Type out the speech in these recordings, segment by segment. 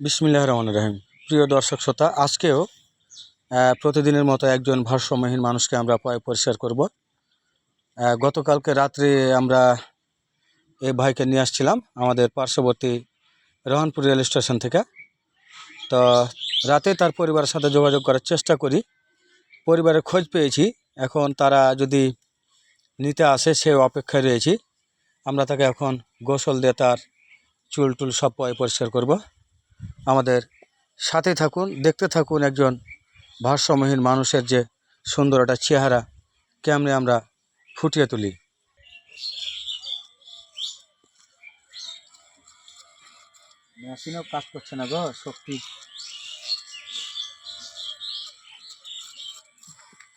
বিসমিল্লাহ রহমান রহিম। প্রিয় দর্শক শ্রোতা, আজকেও প্রতিদিনের মতো একজন ভারসাম্যহীন মানুষকে আমরা পয় পরিষ্কার করব। গতকালকে রাত্রে আমরা এই ভাইকে নিয়ে আসছিলাম, আমাদের পার্শ্ববর্তী রহনপুর রেল স্টেশন থেকে। তো রাতে তার পরিবারের সাথে যোগাযোগ করার চেষ্টা করি। পরিবারের খোঁজ পেয়েছি। এখন তারা যদি নিতে আসে, সে অপেক্ষায় রয়েছি। আমরা তাকে এখন গোসল দিয়ে তার চুল টুল সব পয় পরিষ্কার করব। আমাদের সাথে থাকুন, দেখতে থাকুন একজন ভারসাম্যহীন মানুষের যে সুন্দর একটা চেহারা, কেমনে আমরা ফুটিয়ে তুলি। মেশিনও কাজ করছে না গো, শক্তি।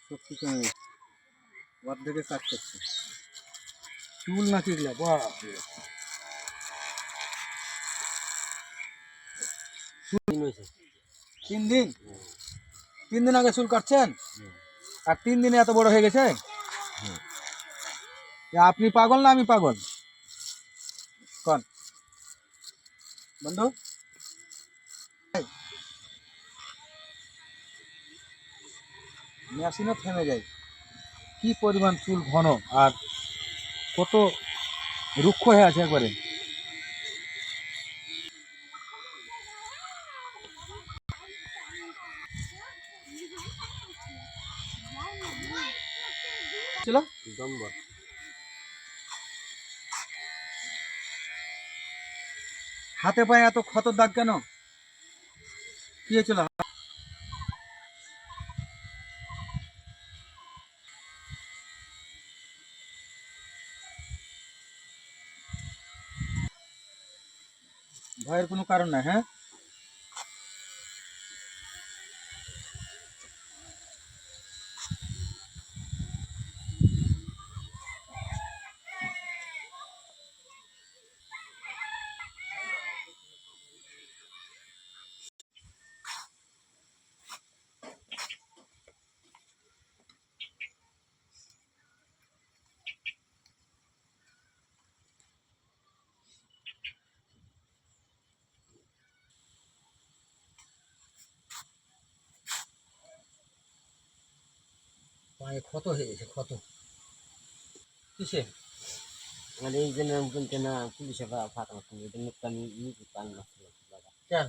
শক্তি কমে। অর্ধেকে কাজ করছে। চুল নাকি বাহ। তিন দিন? তিন দিন আগে চুল কাটছেন? আর তিন দিনে এত বড় হয়ে গেছে? আপনি পাগল না আমি পাগল? কন। বন্ধু। মেশিনও থেমে যায়। কি পরিমাণ চুল ঘন আর কত রুক্ষ হয়ে আছে একবারে। ছিল হাতে পায়ে এত ক্ষত দাগ কেন কি হয়েছিল ভয়ের কোনো কারণ নাই হ্যাঁ পায়ে ক্ষত হয়ে গেছে ক্ষত। কিসে মানে এই জন্য না পুলিশে ফাঁকা তো আমি নিজে পান না। কেন?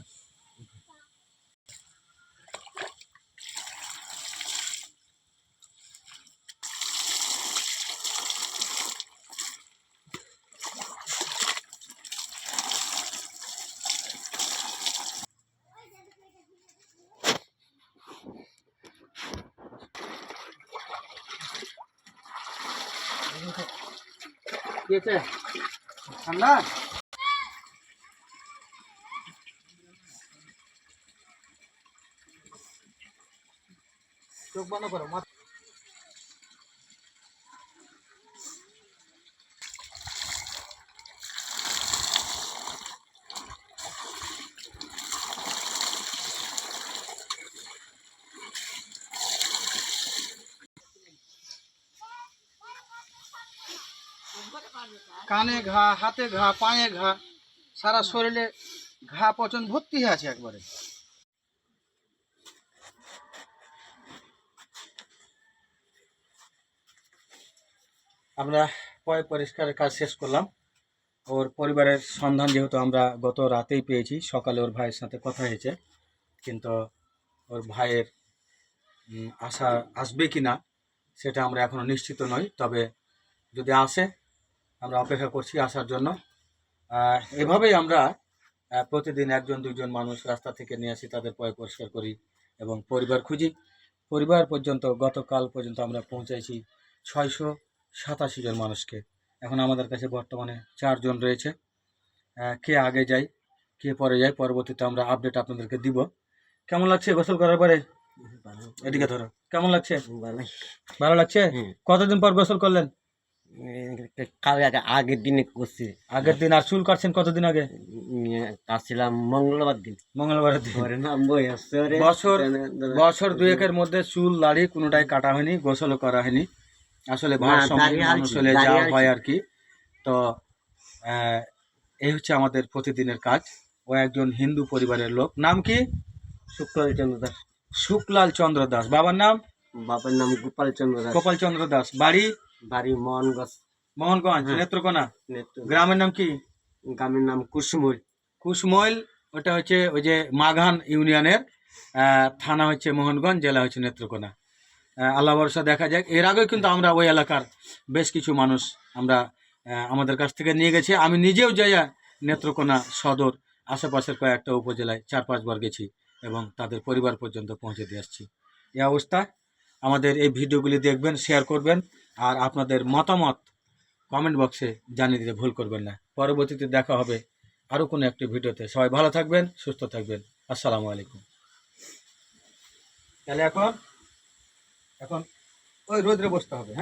কি হয়েছে ঠান্ডা চোখ বন্ধ করো কানে ঘা, হাতে ঘা, পায়ে ঘা, সারা শরীরে ঘা পচন ভর্তি হয়ে আছে একবারে। আমরা পয় পরিষ্কারের কাজ শেষ করলাম। ওর পরিবারের সন্ধান যেহেতু আমরা গত রাতেই পেয়েছি, সকালে ওর ভাইয়ের সাথে কথা হয়েছে। কিন্তু ওর ভাইয়ের আশা আসবে কি না সেটা আমরা এখনও নিশ্চিত নই। তবে যদি আসে আমরা অপেক্ষা করছি আসার জন্য। এভাবেই আমরা প্রতিদিন একজন দুজন মানুষ রাস্তা থেকে নিয়ে আসি তাদের পয় পরিষ্কার করি এবং পরিবার খুঁজি। পরিবার পর্যন্ত গতকাল পর্যন্ত আমরা পৌঁছাইছি ছয়শো সাতাশি জন মানুষকে। এখন আমাদের কাছে বর্তমানে চারজন রয়েছে। কে আগে যায় কে পরে যায় পরবর্তীতে আমরা আপডেট আপনাদেরকে দিব। কেমন লাগছে গোসল করার পরে? এদিকে ধরো। কেমন লাগছে? ভালো লাগছে? কতদিন পর গোসল করলেন? আগে আগের দিনে করছি। আগের দিন আর চুল কাটছেন কতদিন আগে? আসছিলাম মঙ্গলবার দিন। মঙ্গলবারের দিন। বছর বছর দুয়েকের মধ্যে চুল দাড়ি কোনোটাই কাটা হয়নি গোসলও করা হয়নি। আসলে না, ভারসাম্য দাড়ি মানুষ আলছি, হলে দাড়ি যা হয় আর কি। তো আহ, এই হচ্ছে আমাদের প্রতিদিনের কাজ। ও একজন হিন্দু পরিবারের লোক। নাম কি? শুক্লাল চন্দ্র দাস। শুক্লাল চন্দ্র দাস। বাবার নাম? বাবার নাম গোপাল চন্দ্র দাস। গোপাল চন্দ্র দাস। বাড়ি? বাড়ি মোহনগঞ্জ। মোহনগঞ্জ হ্যাঁ। নেত্রকোনা? গ্রামের নাম কি? গ্রামের নাম কুসুমুল কুশমৈল ওটা হচ্ছে ওই যে মাঘান ইউনিয়নের থানা হচ্ছে মোহনগঞ্জ জেলা হচ্ছে নেত্রকোনা। আল্লাহ ভরসা দেখা যাক। এর আগেও কিন্তু আমরা ওই এলাকার বেশ কিছু মানুষ আমরা আমাদের কাছ থেকে নিয়ে গেছি। আমি নিজেও যাইয়া নেত্রকোনা সদর আশেপাশের কয়েকটা উপজেলায় চার পাঁচবার গেছি এবং তাদের পরিবার পর্যন্ত পৌঁছে দিয়ে আসছি। এই অবস্থা। আমাদের এই ভিডিওগুলি দেখবেন শেয়ার করবেন। আর আপনাদের মতামত কমেন্ট বক্সে জানিয়ে দিতে ভুল করবেন না। পরবর্তীতে দেখা হবে আরও কোনো একটি ভিডিওতে। সবাই ভালো থাকবেন, সুস্থ থাকবেন। আসসালামু আলাইকুম। তাহলে এখন এখন ওই রোদ্রে বসতে হবে হ্যাঁ?